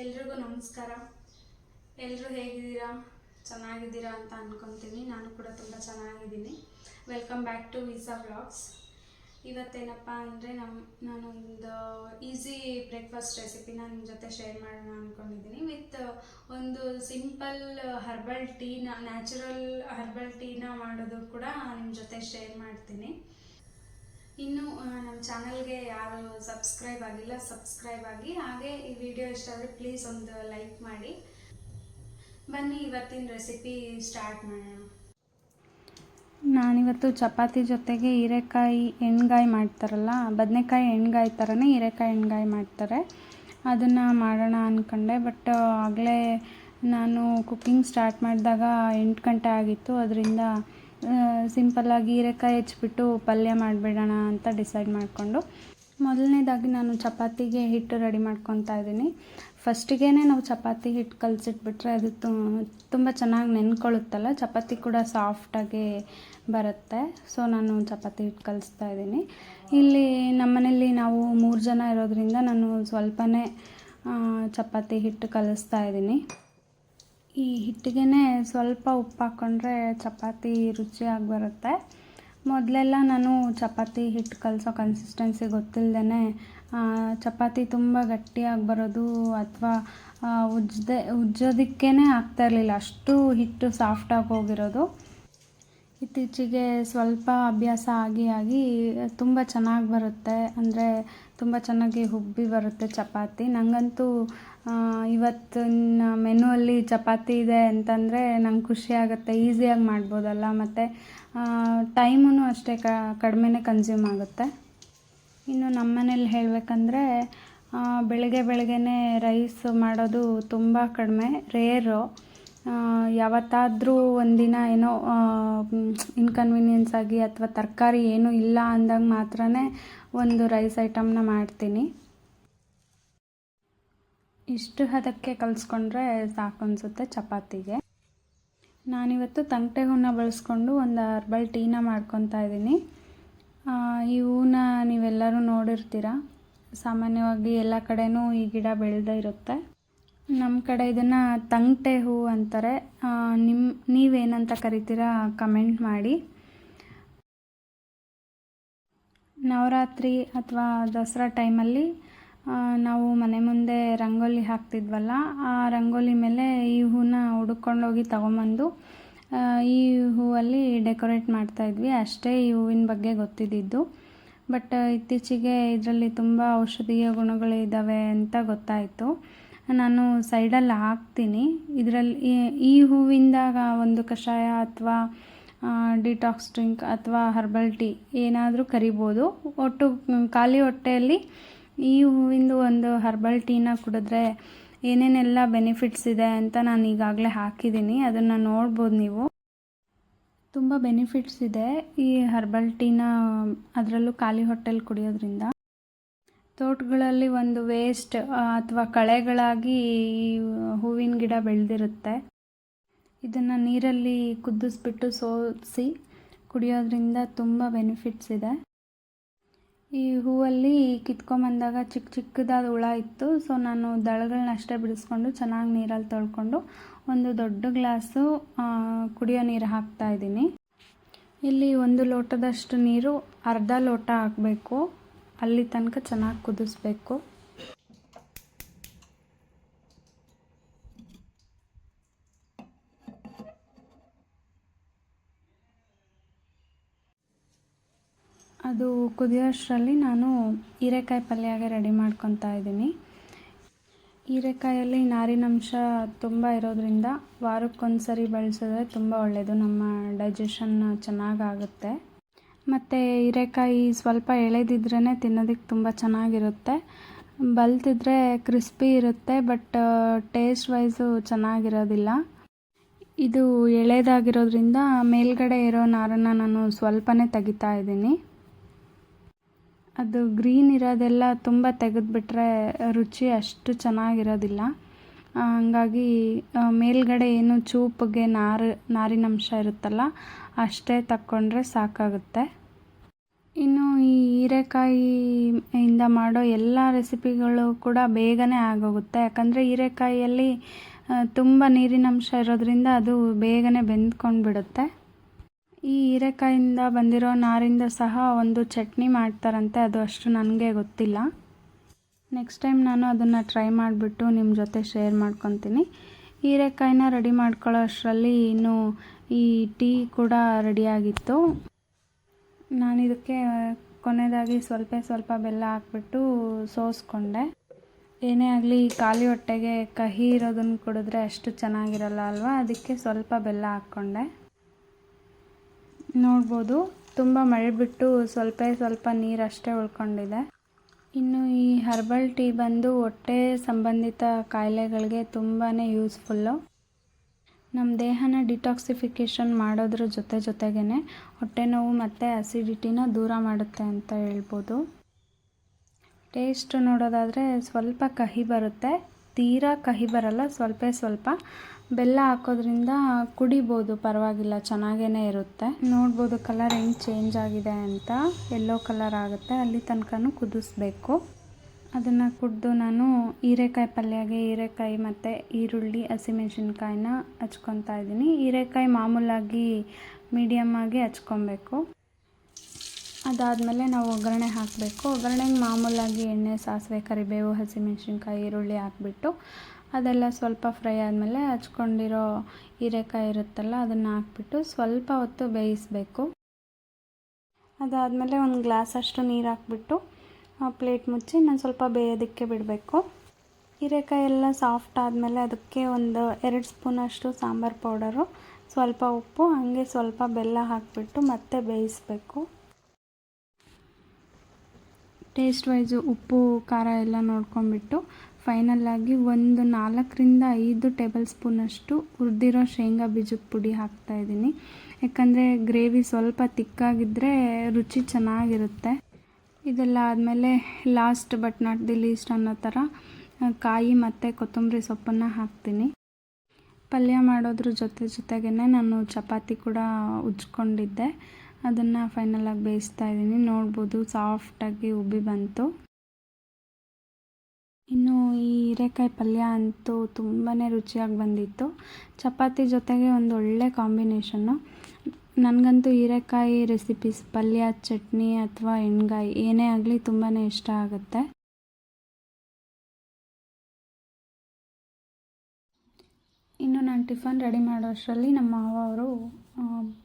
ಎಲ್ರಿಗೂ ನಮಸ್ಕಾರ. ಎಲ್ಲರೂ ಹೇಗಿದ್ದೀರಾ? ಚೆನ್ನಾಗಿದ್ದೀರಾ ಅಂತ ಅಂದ್ಕೊತೀನಿ ನಾನು ಕೂಡ ತುಂಬ ಚೆನ್ನಾಗಿದ್ದೀನಿ. Welcome back to visa blogs ಇವತ್ತೇನಪ್ಪ ಅಂದರೆ ನಮ್ಮ ನಾನೊಂದು ಈಸಿ ಬ್ರೇಕ್ಫಾಸ್ಟ್ ರೆಸಿಪಿನ ನಿಮ್ಮ ಜೊತೆ ಶೇರ್ ಮಾಡೋಣ ಅಂದ್ಕೊಂಡಿದ್ದೀನಿ ವಿತ್ ಒಂದು ಸಿಂಪಲ್ ಹರ್ಬಲ್ ಟೀನ ನ್ಯಾಚುರಲ್ ಹರ್ಬಲ್ ಟೀನ ಮಾಡೋದು ಕೂಡ ನಿಮ್ಮ ಜೊತೆ ಶೇರ್ ಮಾಡ್ತೀನಿ. ಇನ್ನು ನಮ್ಮ ಚಾನಲ್ಗೆ ಯಾರು ಸಬ್ಸ್ಕ್ರೈಬ್ ಆಗಿಲ್ಲ ಸಬ್ಸ್ಕ್ರೈಬ್ ಆಗಿ, ಹಾಗೆ ಈ ವಿಡಿಯೋ ಇಷ್ಟ ಆದರೆ ಪ್ಲೀಸ್ ಒಂದು ಲೈಕ್ ಮಾಡಿ. ಬನ್ನಿ, ಇವತ್ತಿನ ರೆಸಿಪಿ ಸ್ಟಾರ್ಟ್ ಮಾಡೋಣ. ನಾನಿವತ್ತು ಚಪಾತಿ ಜೊತೆಗೆ ಹೀರೆಕಾಯಿ ಎಣ್ಗಾಯಿ ಮಾಡ್ತಾರಲ್ಲ, ಬದನೆಕಾಯಿ ಎಣ್ಗಾಯಿ ಥರನೇ ಹೀರೆಕಾಯಿ ಎಣ್ಗಾಯಿ ಮಾಡ್ತಾರೆ. ಅದನ್ನು ಮಾಡೋಣ ಅಂದ್ಕೊಂಡೆ ಬಟ್ ಆಗಲೇ ನಾನು ಕುಕ್ಕಿಂಗ್ ಸ್ಟಾರ್ಟ್ ಮಾಡಿದಾಗ ಎಂಟು ಗಂಟೆ ಆಗಿತ್ತು, ಅದರಿಂದ ಸಿಂಪಲ್ಲಾಗಿ ಹೀರೆಕಾಯಿ ಹೆಚ್ಚಿಬಿಟ್ಟು ಪಲ್ಯ ಮಾಡಿಬಿಡೋಣ ಅಂತ ಡಿಸೈಡ್ ಮಾಡಿಕೊಂಡು ಮೊದಲನೇದಾಗಿ ನಾನು ಚಪಾತಿಗೆ ಹಿಟ್ಟು ರೆಡಿ ಮಾಡ್ಕೊತಾ ಇದ್ದೀನಿ. ಫಸ್ಟಿಗೆ ನಾವು ಚಪಾತಿ ಹಿಟ್ಟು ಕಲಸಿಟ್ಬಿಟ್ರೆ ಅದು ತುಂಬ ಚೆನ್ನಾಗಿ ನೆನ್ಕೊಳ್ಳುತ್ತಲ್ಲ, ಚಪಾತಿ ಕೂಡ ಸಾಫ್ಟಾಗಿ ಬರುತ್ತೆ. ಸೊ ನಾನು ಚಪಾತಿ ಹಿಟ್ಟು ಕಲಿಸ್ತಾ ಇದ್ದೀನಿ. ಇಲ್ಲಿ ನಮ್ಮನೇಲಿ ನಾವು ಮೂರು ಜನ ಇರೋದ್ರಿಂದ ನಾನು ಸ್ವಲ್ಪನೇ ಚಪಾತಿ ಹಿಟ್ಟು ಕಲಿಸ್ತಾ ಇದ್ದೀನಿ. ಈ ಹಿಟ್ಟಿಗೆ ಸ್ವಲ್ಪ ಉಪ್ಪು ಹಾಕ್ಕೊಂಡ್ರೆ ಚಪಾತಿ ರುಚಿಯಾಗಿ ಬರುತ್ತೆ ಮೊದಲೆಲ್ಲ ನಾನು ಚಪಾತಿ ಹಿಟ್ಟು ಕಲಸೋ ಕನ್ಸಿಸ್ಟೆನ್ಸಿ ಗೊತ್ತಿಲ್ಲದೇ ಚಪಾತಿ ತುಂಬ ಗಟ್ಟಿಯಾಗಿ ಬರೋದು ಅಥವಾ ಉಜ್ಜದೆ ಉಜ್ಜೋದಕ್ಕೇ ಆಗ್ತಾ ಇರಲಿಲ್ಲ. ಅಷ್ಟು ಹಿಟ್ಟು ಸಾಫ್ಟಾಗಿ ಹೋಗಿರೋದು. ಇತ್ತೀಚೆಗೆ ಸ್ವಲ್ಪ ಅಭ್ಯಾಸ ಆಗಿ ಆಗಿ ತುಂಬ ಚೆನ್ನಾಗಿ ಬರುತ್ತೆ. ಅಂದರೆ ತುಂಬ ಚೆನ್ನಾಗಿ ಹುಬ್ಬಿ ಬರುತ್ತೆ ಚಪಾತಿ. ನನಗಂತೂ ಇವತ್ತಿನ ಮೆನುವಲ್ಲಿ ಚಪಾತಿ ಇದೆ ಅಂತಂದರೆ ನಂಗೆ ಖುಷಿ ಆಗುತ್ತೆ. ಈಸಿಯಾಗಿ ಮಾಡ್ಬೋದಲ್ಲ. ಮತ್ತು ಟೈಮೂ ಅಷ್ಟೇ ಕಡಿಮೆನೇ ಕನ್ಸ್ಯೂಮ್ ಆಗುತ್ತೆ. ಇನ್ನು ನಮ್ಮ ಮನೇಲಿ ಹೇಳಬೇಕಂದ್ರೆ ಬೆಳಗ್ಗೆ ಬೆಳಗ್ಗೆನೇ ರೈಸ್ ಮಾಡೋದು ತುಂಬ ಕಡಿಮೆ ರೇರು ಯಾವತ್ತಾದರೂ ಒಂದಿನ ಏನೋ ಇನ್ಕನ್ವೀನಿಯನ್ಸ್ ಆಗಿ ಅಥವಾ ತರಕಾರಿ ಏನೂ ಇಲ್ಲ ಅಂದಾಗ ಮಾತ್ರ ಒಂದು ರೈಸ್ ಐಟಮ್ನ ಮಾಡ್ತೀನಿ. ಇಷ್ಟು ಹದಕ್ಕೆ ಕಲಿಸ್ಕೊಂಡ್ರೆ ಸಾಕು ಅನಿಸುತ್ತೆ ಚಪಾತಿಗೆ. ನಾನಿವತ್ತು ತಂಗಟೆ ಹೂನ ಬಳಸ್ಕೊಂಡು ಒಂದು ಹರ್ಬಲ್ ಟೀನ ಮಾಡ್ಕೊತಾ ಇದ್ದೀನಿ. ಈ ಹೂನ ನೀವೆಲ್ಲರೂ ನೋಡಿರ್ತೀರ. ಸಾಮಾನ್ಯವಾಗಿ ಎಲ್ಲ ಕಡೆನೂ ಈ ಗಿಡ ಬೆಳೆದೇ ಇರುತ್ತೆ. ನಮ್ಮ ಕಡೆ ಇದನ್ನು ತಂಗ್ಟೆ ಹೂ ಅಂತಾರೆ. ನಿಮ್ಮ ನೀವೇನಂತ ಕರಿತೀರಾ ಕಮೆಂಟ್ ಮಾಡಿ. ನವರಾತ್ರಿ ಅಥವಾ ದಸರಾ ಟೈಮಲ್ಲಿ ನಾವು ಮನೆ ಮುಂದೆ ರಂಗೋಲಿ ಹಾಕ್ತಿದ್ವಲ್ಲ, ಆ ರಂಗೋಲಿ ಮೇಲೆ ಈ ಹೂನ ಹುಡುಕೊಂಡೋಗಿ ತಗೊಂಬಂದು ಈ ಹೂವಲ್ಲಿ ಡೆಕೋರೇಟ್ ಮಾಡ್ತಾಯಿದ್ವಿ ಅಷ್ಟೇ ಈ ಹೂವಿನ ಬಗ್ಗೆ ಗೊತ್ತಿದ್ದಿದ್ದು. ಬಟ್, ಇತ್ತೀಚೆಗೆ ಇದರಲ್ಲಿ ತುಂಬ ಔಷಧೀಯ ಗುಣಗಳು ಇದ್ದಾವೆ ಅಂತ ಗೊತ್ತಾಯಿತು. ನಾನು ಸೈಡಲ್ಲಿ ಹಾಕ್ತೀನಿ. ಇದರಲ್ಲಿ ಈ- ಹೂವಿಂದಾಗ ಹೂವಿಂದ ಒಂದು ಕಷಾಯ ಅಥವಾ ಡಿಟಾಕ್ಸ್ ಡ್ರಿಂಕ್ ಅಥವಾ ಹರ್ಬಲ್ ಟೀ ಏನಾದರೂ ಕರಿಬೋದು. ಒಟ್ಟು ಖಾಲಿ ಹೊಟ್ಟೆಯಲ್ಲಿ ಈ ಹೂವಿಂದು ಒಂದು ಹರ್ಬಲ್ ಟೀನ ಕುಡಿದ್ರೆ ಏನೇನೆಲ್ಲ ಬೆನಿಫಿಟ್ಸ್ ಇದೆ ಅಂತ ನಾನು ಈಗಾಗಲೇ ಹಾಕಿದ್ದೀನಿ. ಅದನ್ನು ನೋಡ್ಬೋದು ನೀವು. ತುಂಬ ಬೆನಿಫಿಟ್ಸ್ ಇದೆ ಈ ಹರ್ಬಲ್ ಟೀನ ಅದರಲ್ಲೂ ಖಾಲಿ ಹೊಟ್ಟೆಲಿ ಕುಡಿಯೋದ್ರಿಂದ. ತೋಟಗಳಲ್ಲಿ ಒಂದು ವೇಸ್ಟ್ ಅಥವಾ ಕಳೆಗಳಾಗಿ ಹೂವಿನ ಗಿಡ ಬೆಳೆದಿರುತ್ತೆ. ಇದನ್ನು ನೀರಲ್ಲಿ ಕುದಿಸ್ಬಿಟ್ಟು ಸೋಸಿ ಕುಡಿಯೋದ್ರಿಂದ ತುಂಬ ಬೆನಿಫಿಟ್ಸ್ ಇದೆ. ಈ ಹೂವಲ್ಲಿ ಕಿತ್ಕೊಂಬಂದಾಗ ಚಿಕ್ಕ ಚಿಕ್ಕದಾದ ಹುಳ ಇತ್ತು. ಸೊ ನಾನು ದಳಗಳನ್ನ ಅಷ್ಟೇ ಬಿಡಿಸ್ಕೊಂಡು ಚೆನ್ನಾಗಿ ನೀರಲ್ಲಿ ತೊಳ್ಕೊಂಡು ಒಂದು ದೊಡ್ಡ ಗ್ಲಾಸು ಕುಡಿಯೋ ನೀರು ಹಾಕ್ತಾ ಇದ್ದೀನಿ. ಇಲ್ಲಿ ಒಂದು ಲೋಟದಷ್ಟು ನೀರು, ಅರ್ಧ ಲೋಟ ಹಾಕಬೇಕು. ಅಲ್ಲಿ ತನಕ ಚೆನ್ನಾಗಿ ಕುದಿಸ್ಬೇಕು. ಅದು ಕುದಿಯೋಷ್ಟರಲ್ಲಿ ನಾನು ಹೀರೆಕಾಯಿ ಪಲ್ಯಗೆ ರೆಡಿ ಮಾಡ್ಕೊತಾ ಇದ್ದೀನಿ. ಹೀರೆಕಾಯಲ್ಲಿ ನಾರಿನಂಶ ತುಂಬ ಇರೋದ್ರಿಂದ ವಾರಕ್ಕೊಂದು ಸರಿ ಬಳಸಿದ್ರೆ ತುಂಬ ಒಳ್ಳೆಯದು ನಮ್ಮ ಡೈಜೆಷನ್ ಚೆನ್ನಾಗಾಗುತ್ತೆ. ಮತ್ತು ಹೀರೆಕಾಯಿ ಸ್ವಲ್ಪ ಎಳೆದಿದ್ರೇ ತಿನ್ನೋದಕ್ಕೆ ತುಂಬ ಚೆನ್ನಾಗಿರುತ್ತೆ. ಬಲ್ತಿದ್ರೆ ಕ್ರಿಸ್ಪಿ ಇರುತ್ತೆ, ಬಟ್ ಟೇಸ್ಟ್ ವೈಸು ಚೆನ್ನಾಗಿರೋದಿಲ್ಲ. ಇದು ಎಳೆದಾಗಿರೋದ್ರಿಂದ ಮೇಲ್ಗಡೆ ಇರೋ ನಾರನ್ನು ನಾನು ಸ್ವಲ್ಪನೇ ತೆಗಿತಾ ಇದ್ದೀನಿ. ಅದು ಗ್ರೀನ್ ಇರೋದೆಲ್ಲ ತುಂಬ ತೆಗೆದುಬಿಟ್ರೆ ರುಚಿ ಅಷ್ಟು ಚೆನ್ನಾಗಿರೋದಿಲ್ಲ. ಹಂಗಾಗಿ ಮೇಲ್ಗಡೆ ಏನು ಚೂಪಿಗೆ ನಾರು, ನಾರಿನಂಶ ಇರುತ್ತಲ್ಲ, ಅಷ್ಟೇ ತಕ್ಕೊಂಡ್ರೆ ಸಾಕಾಗುತ್ತೆ. ಇನ್ನು ಈ ಹೀರೆಕಾಯಿಯಿಂದ ಮಾಡೋ ಎಲ್ಲ ರೆಸಿಪಿಗಳು ಕೂಡ ಬೇಗನೆ ಆಗೋಗುತ್ತೆ. ಯಾಕಂದರೆ ಹೀರೆಕಾಯಿಯಲ್ಲಿ ತುಂಬ ನೀರಿನಂಶ ಇರೋದ್ರಿಂದ ಅದು ಬೇಗನೆ ಬೆಂದ್ಕೊಂಡು ಬಿಡುತ್ತೆ ಈ ಹೀರೆಕಾಯಿಂದ ಬಂದಿರೋ ನಾರಿಂದ ಸಹ ಒಂದು ಚಟ್ನಿ ಮಾಡ್ತಾರಂತೆ. ಅದು ಅಷ್ಟು ನನಗೆ ಗೊತ್ತಿಲ್ಲ. ನೆಕ್ಸ್ಟ್ ಟೈಮ್ ನಾನು ಅದನ್ನು ಟ್ರೈ ಮಾಡಿಬಿಟ್ಟು ನಿಮ್ಮ ಜೊತೆ ಶೇರ್ ಮಾಡ್ಕೊತೀನಿ. ಹೀರೆಕಾಯಿನ ರೆಡಿ ಮಾಡ್ಕೊಳ್ಳೋ ಅಷ್ಟರಲ್ಲಿ ಇನ್ನು ಈ ಟೀ ಕೂಡ ರೆಡಿಯಾಗಿತ್ತು ನಾನು ಇದಕ್ಕೆ ಕೊನೆಯದಾಗಿ ಸ್ವಲ್ಪ ಸ್ವಲ್ಪ ಬೆಲ್ಲ ಹಾಕ್ಬಿಟ್ಟು ಸೋಸ್ಕೊಂಡೆ. ಏನೇ ಆಗಲಿ ಖಾಲಿ ಹೊಟ್ಟೆಗೆ ಕಹಿ ಇರೋದನ್ನು ಕುಡಿದ್ರೆ ಅಷ್ಟು ಚೆನ್ನಾಗಿರಲ್ಲ ಅಲ್ವಾ? ಅದಕ್ಕೆ ಸ್ವಲ್ಪ ಬೆಲ್ಲ ಹಾಕ್ಕೊಂಡೆ. ನೋಡ್ಬೋದು, ತುಂಬ ಮಳೆ ಬಿಟ್ಟು ಸ್ವಲ್ಪ ಸ್ವಲ್ಪ ನೀರಷ್ಟೇ ಉಳ್ಕೊಂಡಿದೆ. ಇನ್ನು ಈ ಹರ್ಬಲ್ ಟೀ ಬಂದು ಹೊಟ್ಟೆ ಸಂಬಂಧಿತ ಕಾಯಿಲೆಗಳಿಗೆ ತುಂಬಾ ಯೂಸ್ಫುಲ್ಲು. ನಮ್ಮ ದೇಹನ ಡಿಟಾಕ್ಸಿಫಿಕೇಷನ್ ಮಾಡೋದ್ರ ಜೊತೆ ಜೊತೆಗೇ ಹೊಟ್ಟೆ ನೋವು ಮತ್ತು ಅಸಿಡಿಟಿನ ದೂರ ಮಾಡುತ್ತೆ ಅಂತ ಹೇಳ್ಬೋದು. ಟೇಸ್ಟ್ ನೋಡೋದಾದರೆ ಸ್ವಲ್ಪ ಕಹಿ ಬರುತ್ತೆ. ತೀರಾ ಕಹಿ ಬರಲ್ಲ, ಸ್ವಲ್ಪ ಸ್ವಲ್ಪ. ಬೆಲ್ಲ ಹಾಕೋದ್ರಿಂದ ಕುಡಿಬೋದು, ಪರವಾಗಿಲ್ಲ ಚೆನ್ನಾಗೇ ಇರುತ್ತೆ. ನೋಡ್ಬೋದು ಕಲರ್ ಹೆಂಗೆ ಚೇಂಜ್ ಆಗಿದೆ ಅಂತ. ಎಲ್ಲೋ ಕಲರ್ ಆಗುತ್ತೆ, ಅಲ್ಲಿ ತನಕನೂ ಕುದಿಸ್ಬೇಕು. ಅದನ್ನು ಕುಡಿದು ನಾನು ಹೀರೆಕಾಯಿ ಪಲ್ಯಗೆ ಹೀರೆಕಾಯಿ ಮತ್ತು ಈರುಳ್ಳಿ, ಹಸಿಮೆಣ್ಸಿನ್ಕಾಯಿನ ಹಚ್ಕೊತಾ ಇದ್ದೀನಿ. ಹೀರೆಕಾಯಿ ಮಾಮೂಲಾಗಿ ಮೀಡಿಯಮ್ ಆಗಿ ಹಚ್ಕೊಬೇಕು. ಅದಾದಮೇಲೆ ನಾವು ಒಗ್ಗರಣೆ ಹಾಕಬೇಕು. ಒಗ್ಗರಣೆಗೆ ಮಾಮೂಲಾಗಿ ಎಣ್ಣೆ, ಸಾಸಿವೆ, ಕರಿಬೇವು, ಹಸಿಮೆಣ್ಸಿನ್ಕಾಯಿ, ಈರುಳ್ಳಿ ಹಾಕ್ಬಿಟ್ಟು ಅದೆಲ್ಲ ಸ್ವಲ್ಪ ಫ್ರೈ ಆದಮೇಲೆ ಹಚ್ಕೊಂಡಿರೋ ಹೀರೆಕಾಯಿ ಇರುತ್ತಲ್ಲ ಅದನ್ನು ಹಾಕ್ಬಿಟ್ಟು ಸ್ವಲ್ಪ ಹೊತ್ತು ಬೇಯಿಸಬೇಕು. ಅದಾದಮೇಲೆ ಒಂದು ಗ್ಲಾಸ್ ಅಷ್ಟು ನೀರು ಹಾಕ್ಬಿಟ್ಟು ಪ್ಲೇಟ್ ಮುಚ್ಚಿ ನಾನು ಸ್ವಲ್ಪ ಬೇಯೋದಕ್ಕೆ ಬಿಡಬೇಕು. ಹೀರೆಕಾಯಿ ಎಲ್ಲ ಸಾಫ್ಟ್ ಆದಮೇಲೆ ಅದಕ್ಕೆ ಒಂದು ಎರಡು ಸ್ಪೂನಷ್ಟು ಸಾಂಬಾರು ಪೌಡರು, ಸ್ವಲ್ಪ ಉಪ್ಪು, ಹಾಗೆ ಸ್ವಲ್ಪ ಬೆಲ್ಲ ಹಾಕಿಬಿಟ್ಟು ಮತ್ತೆ ಬೇಯಿಸಬೇಕು. ಟೇಸ್ಟ್ ವೈಸು ಉಪ್ಪು, ಖಾರ ಎಲ್ಲ ನೋಡ್ಕೊಂಬಿಟ್ಟು ಫೈನಲ್ಲಾಗಿ ಒಂದು ನಾಲ್ಕರಿಂದ ಐದು ಟೇಬಲ್ ಸ್ಪೂನಷ್ಟು ಹುರಿದಿರೋ ಶೇಂಗಾ ಬೀಜದ ಪುಡಿ ಹಾಕ್ತಾಯಿದ್ದೀನಿ ಯಾಕಂದರೆ ಗ್ರೇವಿ ಸ್ವಲ್ಪ ತಿಕ್ಕಾಗಿದ್ದರೆ ರುಚಿ ಚೆನ್ನಾಗಿರುತ್ತೆ. ಇದೆಲ್ಲ ಆದಮೇಲೆ last but not the least ಅನ್ನೋ ಥರ ಕಾಯಿ ಮತ್ತು ಕೊತ್ತಂಬರಿ ಸೊಪ್ಪನ್ನು ಹಾಕ್ತೀನಿ. ಪಲ್ಯ ಮಾಡೋದ್ರ ಜೊತೆ ಜೊತೆಗೇ ನಾನು ಚಪಾತಿ ಕೂಡ ಉಜ್ಕೊಂಡಿದ್ದೆ. ಅದನ್ನು ಫೈನಲಾಗಿ ಬೇಯಿಸ್ತಾ ಇದ್ದೀನಿ. ನೋಡ್ಬೋದು ಸಾಫ್ಟಾಗಿ ಉಬ್ಬಿ ಬಂತು. ಇನ್ನು ಈ ಹೀರೆಕಾಯಿ ಪಲ್ಯ ಅಂತೂ ತುಂಬಾ ರುಚಿಯಾಗಿ ಬಂದಿತ್ತು. ಚಪಾತಿ ಜೊತೆಗೆ ಒಂದು ಒಳ್ಳೆ ಕಾಂಬಿನೇಷನ್ನು ನನಗಂತೂ ಹೀರೆಕಾಯಿ ರೆಸಿಪೀಸ್ ಪಲ್ಯ, ಚಟ್ನಿ ಅಥವಾ ಎಣ್ಗಾಯಿ ಏನೇ ಆಗಲಿ ತುಂಬಾ ಇಷ್ಟ ಆಗುತ್ತೆ. ಇನ್ನು ನಾನು ಟಿಫನ್ ರೆಡಿ ಮಾಡೋ ಅಷ್ಟರಲ್ಲಿ ನಮ್ಮ ಮಾವ ಅವರು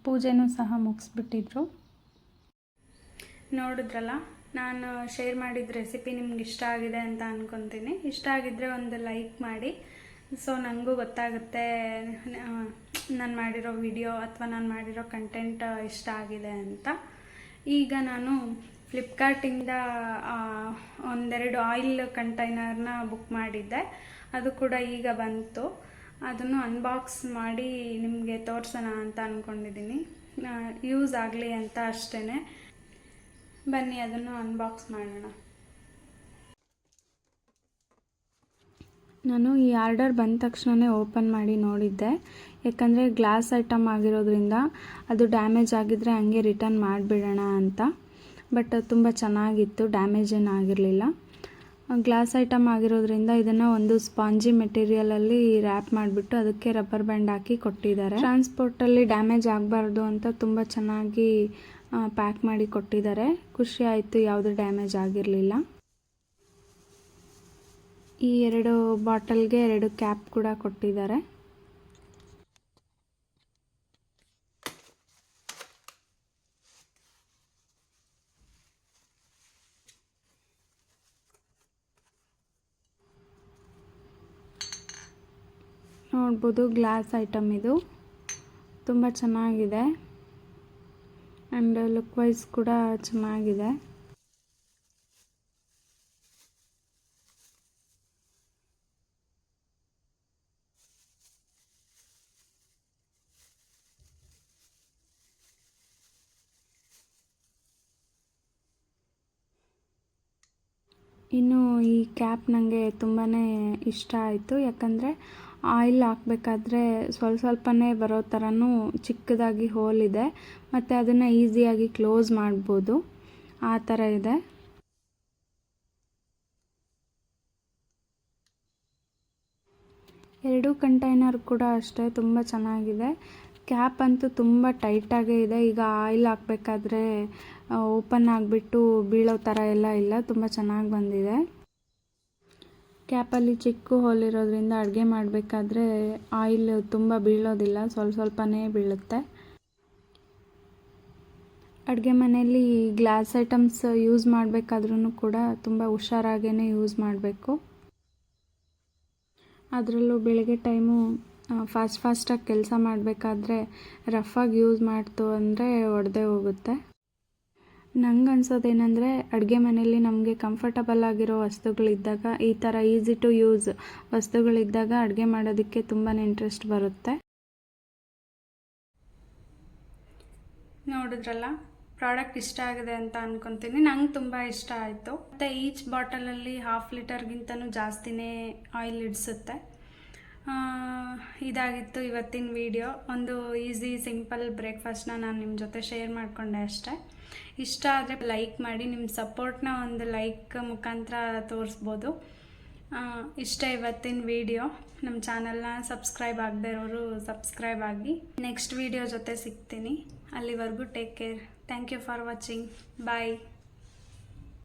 ಪೂಜೆನೂ ಸಹ ಮುಗಿಸ್ಬಿಟ್ಟಿದ್ರು. ನೋಡಿದ್ರಲ್ಲ, ನಾನು ಶೇರ್ ಮಾಡಿದ ರೆಸಿಪಿ ನಿಮ್ಗೆ ಇಷ್ಟ ಆಗಿದೆ ಅಂತ ಅನ್ಕೊತೀನಿ. ಇಷ್ಟ ಆಗಿದ್ದರೆ ಒಂದು ಲೈಕ್ ಮಾಡಿ. ಸೊ ನನಗೂ ಗೊತ್ತಾಗುತ್ತೆ ನಾನು ಮಾಡಿರೋ ವಿಡಿಯೋ ಅಥವಾ ನಾನು ಮಾಡಿರೋ ಕಂಟೆಂಟ್ ಇಷ್ಟ ಆಗಿದೆ ಅಂತ. ಈಗ ನಾನು ಫ್ಲಿಪ್ಕಾರ್ಟಿಂದ ಒಂದೆರಡು ಆಯಿಲ್ ಕಂಟೈನರ್ನ ಬುಕ್ ಮಾಡಿದ್ದೆ. ಅದು ಕೂಡ ಈಗ ಬಂತು. ಅದನ್ನು ಅನ್ಬಾಕ್ಸ್ ಮಾಡಿ ನಿಮಗೆ ತೋರಿಸೋಣ ಅಂತ ಅಂದ್ಕೊಂಡಿದ್ದೀನಿ ಯೂಸ್ ಆಗಲಿ ಅಂತ ಅಷ್ಟೇ ಬನ್ನಿ, ಅದನ್ನು ಅನ್ಬಾಕ್ಸ್ ಮಾಡೋಣ. ನಾನು ಈ ಆರ್ಡರ್ ಬಂದ ತಕ್ಷಣವೇ ಓಪನ್ ಮಾಡಿ ನೋಡಿದ್ದೆ. ಯಾಕಂದರೆ ಗ್ಲಾಸ್ ಐಟಮ್ ಆಗಿರೋದ್ರಿಂದ ಅದು ಡ್ಯಾಮೇಜ್ ಆಗಿದ್ದರೆ ಹಂಗೆ ರಿಟರ್ನ್ ಮಾಡಿಬಿಡೋಣ ಅಂತ. ಬಟ್ ತುಂಬ ಚೆನ್ನಾಗಿತ್ತು, ಡ್ಯಾಮೇಜ್ ಏನೂ ಆಗಿರಲಿಲ್ಲ. ಗ್ಲಾಸ್ ಐಟಮ್ ಆಗಿರೋದ್ರಿಂದ ಇದನ್ನು ಒಂದು ಸ್ಪಾಂಜಿ ಮೆಟೀರಿಯಲಲ್ಲಿ ರ್ಯಾಪ್ ಮಾಡಿಬಿಟ್ಟು ಅದಕ್ಕೆ ರಬ್ಬರ್ ಬ್ಯಾಂಡ್ ಹಾಕಿ ಕೊಟ್ಟಿದ್ದಾರೆ. ಟ್ರಾನ್ಸ್ಪೋರ್ಟಲ್ಲಿ ಡ್ಯಾಮೇಜ್ ಆಗಬಾರ್ದು ಅಂತ ತುಂಬ ಚೆನ್ನಾಗಿ ಪ್ಯಾಕ್ ಮಾಡಿ ಕೊಟ್ಟಿದ್ದಾರೆ. ಖುಷಿ ಆಯಿತು, ಯಾವುದು ಡ್ಯಾಮೇಜ್ ಆಗಿರಲಿಲ್ಲ. ಈ ಎರಡು ಬಾಟಲ್ಗೆ ಎರಡು ಕ್ಯಾಪ್ ಕೂಡ ಕೊಟ್ಟಿದ್ದಾರೆ. ನೋಡ್ಬೋದು ಗ್ಲಾಸ್ ಐಟಮ್ ಇದು. ತುಂಬ ಚೆನ್ನಾಗಿದೆ. ಆ್ಯಂಡ್ ಲುಕ್ ವೈಸ್ ಕೂಡ ಚೆನ್ನಾಗಿದೆ. ಇನ್ನು ಈ ಕ್ಯಾಪ್ ನನಗೆ ತುಂಬಾ ಇಷ್ಟ ಆಯಿತು. ಯಾಕಂದರೆ ಆಯಿಲ್ ಹಾಕಬೇಕಾದ್ರೆ ಸ್ವಲ್ಪ ಸ್ವಲ್ಪನೇ ಬರೋ ಥರನೂ ಚಿಕ್ಕದಾಗಿ ಹೋಲ್ ಇದೆ. ಮತ್ತು ಅದನ್ನು ಈಸಿಯಾಗಿ ಕ್ಲೋಸ್ ಮಾಡ್ಬೋದು. ಆ ಥರ ಇದೆ. ಎರಡೂ ಕಂಟೈನರ್ ಕೂಡ ಅಷ್ಟೇ ತುಂಬ ಚೆನ್ನಾಗಿದೆ. ಕ್ಯಾಪ್ ಅಂತೂ ತುಂಬ ಟೈಟಾಗೇ ಇದೆ. ಈಗ ಆಯಿಲ್ ಹಾಕಬೇಕಾದ್ರೆ ಓಪನ್ ಆಗಿಬಿಟ್ಟು ಬೀಳೋ ಥರ ಎಲ್ಲ ಇಲ್ಲ. ತುಂಬ ಚೆನ್ನಾಗಿ ಬಂದಿದೆ. ಕ್ಯಾಪಲ್ಲಿ ಚಿಕ್ಕ ಹೋಲ್ ಇರೋದ್ರಿಂದ ಅಡುಗೆ ಮಾಡಬೇಕಾದ್ರೆ ಆಯಿಲ್ ತುಂಬ ಬೀಳೋದಿಲ್ಲ. ಸ್ವಲ್ಪ ಸ್ವಲ್ಪನೇ ಬೀಳುತ್ತೆ. ಅಡುಗೆ ಮನೆಯಲ್ಲಿ ಗ್ಲಾಸ್ ಐಟಮ್ಸ್ ಯೂಸ್ ಮಾಡಬೇಕಾದ್ರೂ ಕೂಡ ತುಂಬ ಹುಷಾರಾಗೇ ಯೂಸ್ ಮಾಡಬೇಕು. ಅದರಲ್ಲೂ ಬೆಳಗ್ಗೆ ಟೈಮು ಫಾಸ್ಟ್ ಫಾಸ್ಟಾಗಿ ಕೆಲಸ ಮಾಡಬೇಕಾದ್ರೆ ರಫಾಗಿ ಯೂಸ್ ಮಾಡ್ತು ಅಂದರೆ ಒಡೆದೇ ಹೋಗುತ್ತೆ. ನಂಗೆ ಅನ್ಸೋದೇನೆಂದರೆ ಅಡುಗೆ ಮನೆಯಲ್ಲಿ ನಮಗೆ ಕಂಫರ್ಟಬಲ್ ಆಗಿರೋ ವಸ್ತುಗಳಿದ್ದಾಗ, ಈ ಥರ ಈಸಿ ಟು ಯೂಸ್ ವಸ್ತುಗಳಿದ್ದಾಗ ಅಡುಗೆ ಮಾಡೋದಕ್ಕೆ ತುಂಬಾ ಇಂಟ್ರೆಸ್ಟ್ ಬರುತ್ತೆ. ನೋಡಿದ್ರಲ್ಲ ಪ್ರಾಡಕ್ಟ್ ಇಷ್ಟ ಆಗಿದೆ ಅಂತ ಅನ್ಕೊತೀನಿ. ನಂಗೆ ತುಂಬ ಇಷ್ಟ ಆಯಿತು. ಮತ್ತು ಈಚ್ ಬಾಟಲಲ್ಲಿ ಹಾಫ್ ಲೀಟರ್ಗಿಂತನೂ ಜಾಸ್ತಿನೇ ಆಯಿಲ್ ಇಡಿಸುತ್ತೆ. ಇದಾಗಿತ್ತು ಇವತ್ತಿನ ವಿಡಿಯೋ. ಒಂದು ಈಸಿ, ಸಿಂಪಲ್ ಬ್ರೇಕ್ಫಾಸ್ಟ್ನ ನಾನು ನಿಮ್ಮ ಜೊತೆ ಶೇರ್ ಮಾಡಿಕೊಂಡೆ ಅಷ್ಟೇ. ಇಷ್ಟ ಆದರೆ ಲೈಕ್ ಮಾಡಿ ನಿಮ್ಮ ಸಪೋರ್ಟ್ನ ಒಂದು ಲೈಕ್ ಮುಖಾಂತರ ತೋರಿಸ್ಬೋದು. ಇಷ್ಟ ಇವತ್ತಿನ ವಿಡಿಯೋ. ನಮ್ಮ ಚಾನಲ್ನ ಸಬ್ಸ್ಕ್ರೈಬ್ ಆಗದೆ ಇರೋರು ಸಬ್ಸ್ಕ್ರೈಬ್ ಆಗಿ. ನೆಕ್ಸ್ಟ್ ವಿಡಿಯೋ ಜೊತೆ ಸಿಗ್ತೀನಿ. ಅಲ್ಲಿವರೆಗೂ take care. Thank you for watching. Bye.